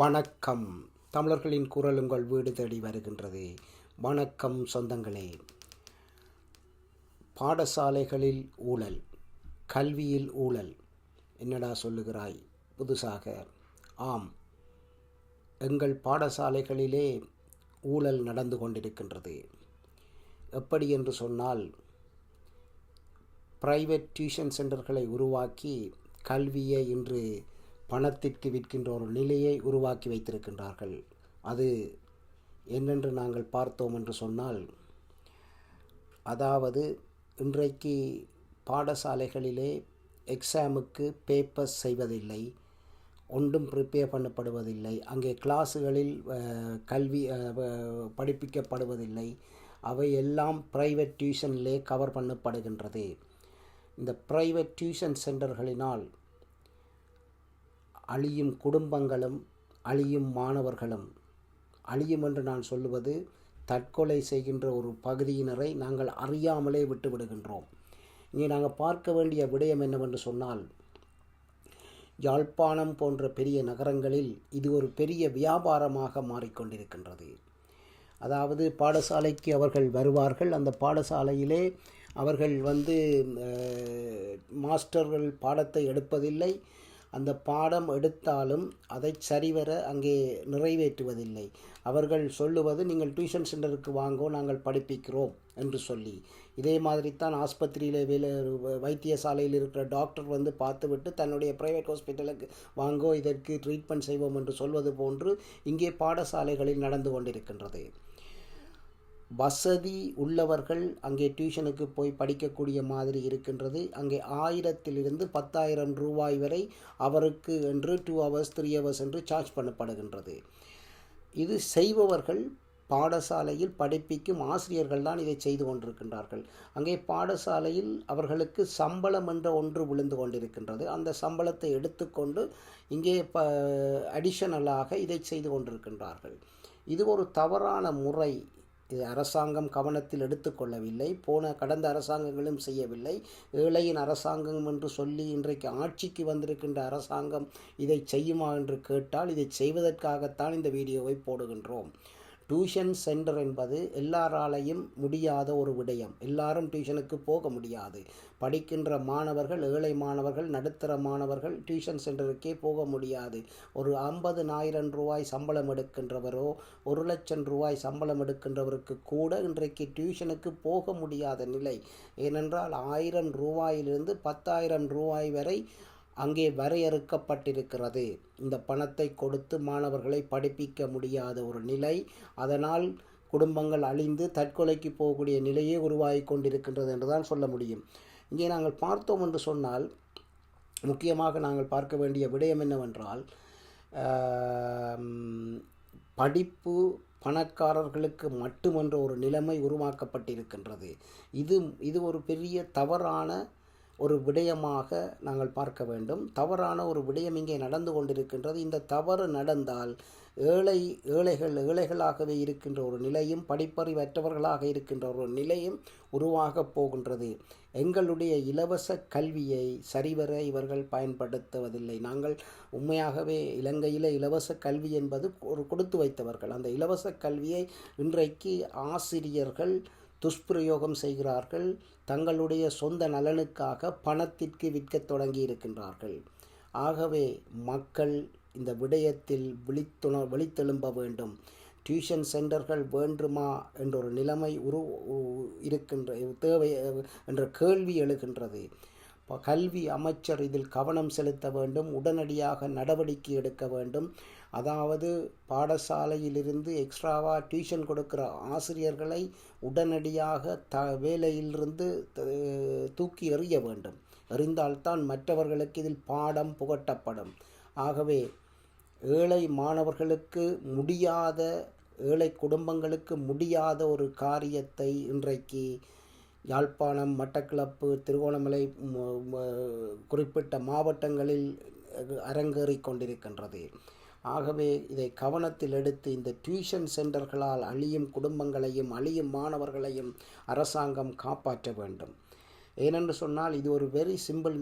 வணக்கம். தமிழர்களின் குரல் உங்கள் வீடு தேடி வருகின்றது. வணக்கம் சொந்தங்களே. பாடசாலைகளில் ஊழல் கல்வியில் ஊழல். என்னடா சொல்லுகிறாய்? புதுசாக. ஆம். எங்கள் பாடசாலைகளிலே ஊழல் நடந்து கொண்டிருக்கின்றது. எப்படி என்று சொன்னால் பிரைவேட் டியூஷன் சென்டர்களை உருவாக்கி கல்வியை இன்று பணத்திற்கு விற்கின்ற ஒரு நிலையை உருவாக்கி வைத்திருக்கின்றார்கள். அது என்னென்று நாங்கள் பார்த்தோம் என்று சொன்னால் அதாவது இன்றைக்கு பாடசாலைகளிலே எக்ஸாமுக்கு பேப்பர்ஸ் செய்வதில்லை ஒன்றும் ப்ரிப்பேர் பண்ணப்படுவதில்லை அங்கே கிளாஸுகளில் கல்வி படிப்பிக்கப்படுவதில்லை அவை எல்லாம் ப்ரைவேட் டியூஷனிலே கவர் பண்ணப்படுகின்றது. இந்த ப்ரைவேட் டியூஷன் சென்டர்களினால் அழியும் குடும்பங்களும் அழியும் மாணவர்களும். அழியும் என்று நான் சொல்லுவது தற்கொலை செய்கின்ற ஒரு பகுதியினரை நாங்கள் அறியாமலே விட்டு விடுகின்றோம் இங்கே நாங்கள் பார்க்க வேண்டிய விடயம் என்னவென்று சொன்னால் யாழ்ப்பாணம் போன்ற பெரிய நகரங்களில் இது ஒரு பெரிய வியாபாரமாக மாறிக்கொண்டிருக்கின்றது. அதாவது பாடசாலைக்கு அவர்கள் வருவார்கள். அந்த பாடசாலையிலே அவர்கள் வந்து மாஸ்டர்கள் பாடத்தை எடுப்பதில்லை. அந்த பாடம் எடுத்தாலும் அதை சரிவர அங்கே நிறைவேற்றுவதில்லை. அவர்கள் சொல்லுவது நீங்கள் டியூஷன் சென்டருக்கு வாங்கோ நாங்கள் படிப்பிக்கிறோம் என்று சொல்லி. இதே மாதிரி தான் ஆஸ்பத்திரியில் வேலை வைத்தியசாலையில் இருக்கிற டாக்டர் வந்து பார்த்துவிட்டு தன்னுடைய பிரைவேட் ஹாஸ்பிட்டலுக்கு வாங்கோ இதற்கு ட்ரீட்மெண்ட் செய்வோம் என்று சொல்வது போன்று இங்கே பாடசாலைகளில் நடந்து கொண்டிருக்கின்றது. வசதி உள்ளவர்கள் அங்கே டியூஷனுக்கு போய் படிக்கக்கூடிய மாதிரி இருக்கின்றது. அங்கே ஆயிரத்திலிருந்து பத்தாயிரம் ரூபாய் வரை அவருக்கு என்று டூ ஹவர்ஸ் த்ரீ ஹவர்ஸ் என்று சார்ஜ் பண்ணப்படுகின்றது. இது செய்பவர்கள் பாடசாலையில் படிப்பிக்கும் ஆசிரியர்கள் தான் இதை செய்து கொண்டிருக்கின்றார்கள். அங்கே பாடசாலையில் அவர்களுக்கு சம்பளம் என்ற ஒன்று விழுந்து கொண்டிருக்கின்றது. அந்த சம்பளத்தை எடுத்துக்கொண்டு இங்கே ப அடிஷனலாக இதை செய்து கொண்டிருக்கின்றார்கள். இது ஒரு தவறான முறை இது அரசாங்கம் கவனத்தில் எடுத்துக்கொள்ளவில்லை போன கடந்த அரசாங்கங்களும் செய்யவில்லை. ஏழையின் அரசாங்கம் என்று சொல்லி இன்றைக்கு ஆட்சிக்கு வந்திருக்கின்ற அரசாங்கம் இதை செய்யுமா என்று கேட்டால் இதை செய்வதற்காகத்தான் இந்த வீடியோவை போடுகின்றோம். டியூஷன் சென்டர் என்பது எல்லாராலையும் முடியாத ஒரு விடயம். எல்லாரும் டியூஷனுக்கு போக முடியாது. படிக்கின்ற மாணவர்கள் ஏழை மாணவர்கள் நடுத்தர மாணவர்கள் டியூஷன் சென்டருக்கே போக முடியாது. ஒரு ஐம்பதுனாயிரம் ரூபாய் சம்பளம் எடுக்கின்றவரோ ஒரு லட்சம் ரூபாய் சம்பளம் எடுக்கின்றவருக்கு கூட இன்றைக்கு டியூஷனுக்கு போக முடியாத நிலை. ஏனென்றால் ஆயிரம் ரூபாயிலிருந்து பத்தாயிரம் ரூபாய் வரை அங்கே வரையறுக்கப்பட்டிருக்கிறது. இந்த பணத்தை கொடுத்து மாணவர்களை படிப்பிக்க முடியாத ஒரு நிலை அதனால் குடும்பங்கள் அழிந்து தற்கொலைக்கு போகக்கூடிய நிலையே உருவாகி கொண்டிருக்கின்றது என்று தான் சொல்ல முடியும். இங்கே நாங்கள் பார்த்தோம் என்று சொன்னால் முக்கியமாக நாங்கள் பார்க்க வேண்டிய விடயம் என்னவென்றால் படிப்பு பணக்காரர்களுக்கு மட்டுமென்ற ஒரு நிலைமை உருவாக்கப்பட்டிருக்கின்றது. இது இது ஒரு பெரிய தவறான ஒரு விடயமாக நாங்கள் பார்க்க வேண்டும். தவறான ஒரு விடயம் இங்கே நடந்து கொண்டிருக்கின்றது. இந்த தவறு நடந்தால் ஏழை ஏழைகள் ஏழைகளாகவே இருக்கின்ற ஒரு நிலையும் படிப்பறிவற்றவர்களாக இருக்கின்ற ஒரு நிலையும் உருவாகப் போகின்றது. எங்களுடைய இலவச கல்வியை சரிவர இவர்கள் பயன்படுத்துவதில்லை. நாங்கள் உண்மையாகவே இலங்கையில் இலவச கல்வி என்பது ஒரு கொடுத்து வைத்தவர்கள். அந்த இலவச கல்வியை இன்றைக்கு ஆசிரியர்கள் துஷ்பிரயோகம் செய்கிறார்கள். தங்களுடைய சொந்த நலனுக்காக பணத்திற்கு விற்கத் தொடங்கி இருக்கின்றார்கள் ஆகவே மக்கள் இந்த விடயத்தில் விழித்துண விழித்தெழும்ப வேண்டும். டியூஷன் சென்டர்கள் வேண்டுமா என்ற ஒரு நிலைமை உரு இருக்கின்ற தேவை என்ற கேள்வி எழுகின்றது. கல்வி அமைச்சர் இதில் கவனம் செலுத்த வேண்டும். உடனடியாக நடவடிக்கை எடுக்க வேண்டும். அதாவது பாடசாலையிலிருந்து எக்ஸ்ட்ராவா டியூஷன் கொடுக்கிற ஆசிரியர்களை உடனடியாக த வேலையிலிருந்து த- தூக்கி எறிய வேண்டும். எறிந்தால்தான் மற்றவர்களுக்கு இதில் பாடம் புகட்டப்படும். ஆகவே ஏழை மாணவர்களுக்கு முடியாத ஏழை குடும்பங்களுக்கு முடியாத ஒரு காரியத்தை இன்றைக்கு யாழ்ப்பாணம் மட்டக்கிளப்பு திருகோணமலை குறிப்பிட்ட மாவட்டங்களில் அரங்கேறிக் கொண்டிருக்கின்றது. ஆகவே இதை கவனத்தில் எடுத்து இந்த டியூஷன் சென்டர்களால் அழியும் குடும்பங்களையும் அழியும் மாணவர்களையும் அரசாங்கம் காப்பாற்ற வேண்டும். ஏனென்று சொன்னால் இது ஒரு வெரி சிம்பிள்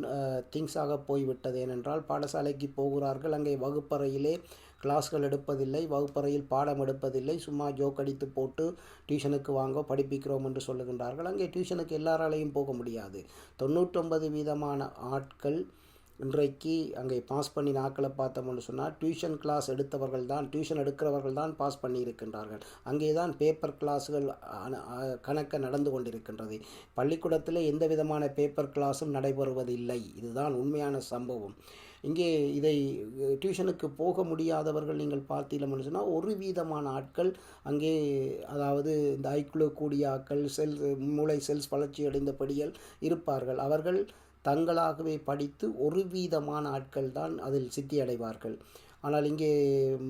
திங்ஸாக போய்விட்டது. ஏனென்றால் பாடசாலைக்கு போகிறார்கள். அங்கே வகுப்பறையிலே கிளாஸ்கள் எடுப்பதில்லை. வகுப்பறையில் பாடம் எடுப்பதில்லை. சும்மா ஜோக் அடித்து போட்டு டியூஷனுக்கு வாங்க படிப்பிக்கிறோம் என்று சொல்லுகின்றார்கள். அங்கே டியூஷனுக்கு எல்லாராலையும் போக முடியாது. தொண்ணூற்றொன்பது வீதமான ஆட்கள் இன்றைக்கு அங்கே பாஸ் பண்ணி நாட்களை பார்த்தோம்னு சொன்னால் டியூஷன் கிளாஸ் எடுத்தவர்கள் தான் டியூஷன் எடுக்கிறவர்கள் தான் பாஸ் பண்ணி இருக்கின்றார்கள். அங்கே தான் பேப்பர் கிளாஸுகள் அ- கணக்க நடந்து கொண்டிருக்கின்றது. பள்ளிக்கூடத்தில் எந்த விதமான பேப்பர் கிளாஸும் நடைபெறுவதில்லை. இதுதான் உண்மையான சம்பவம். இங்கே இதை டியூஷனுக்கு போக முடியாதவர்கள் நீங்கள் பார்த்தீங்கன்னு சொன்னால் ஒரு வீதமான ஆட்கள் அங்கே அதாவது இந்த ஐக்குழு கூடிய ஆட்கள் செல் மூளை செல்ஸ் வளர்ச்சி அடைந்தபடியால் இருப்பார்கள். அவர்கள் தங்களாகவே படித்து ஒரு வீதமான ஆட்கள் தான் அதில் சித்தி அடைவார்கள் ஆனால் இங்கே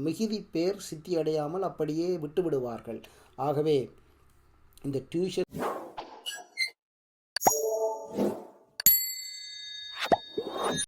மிகுதி பேர் சித்தி அடையாமல் அப்படியே விட்டுவிடுவார்கள். ஆகவே இந்த டியூஷன்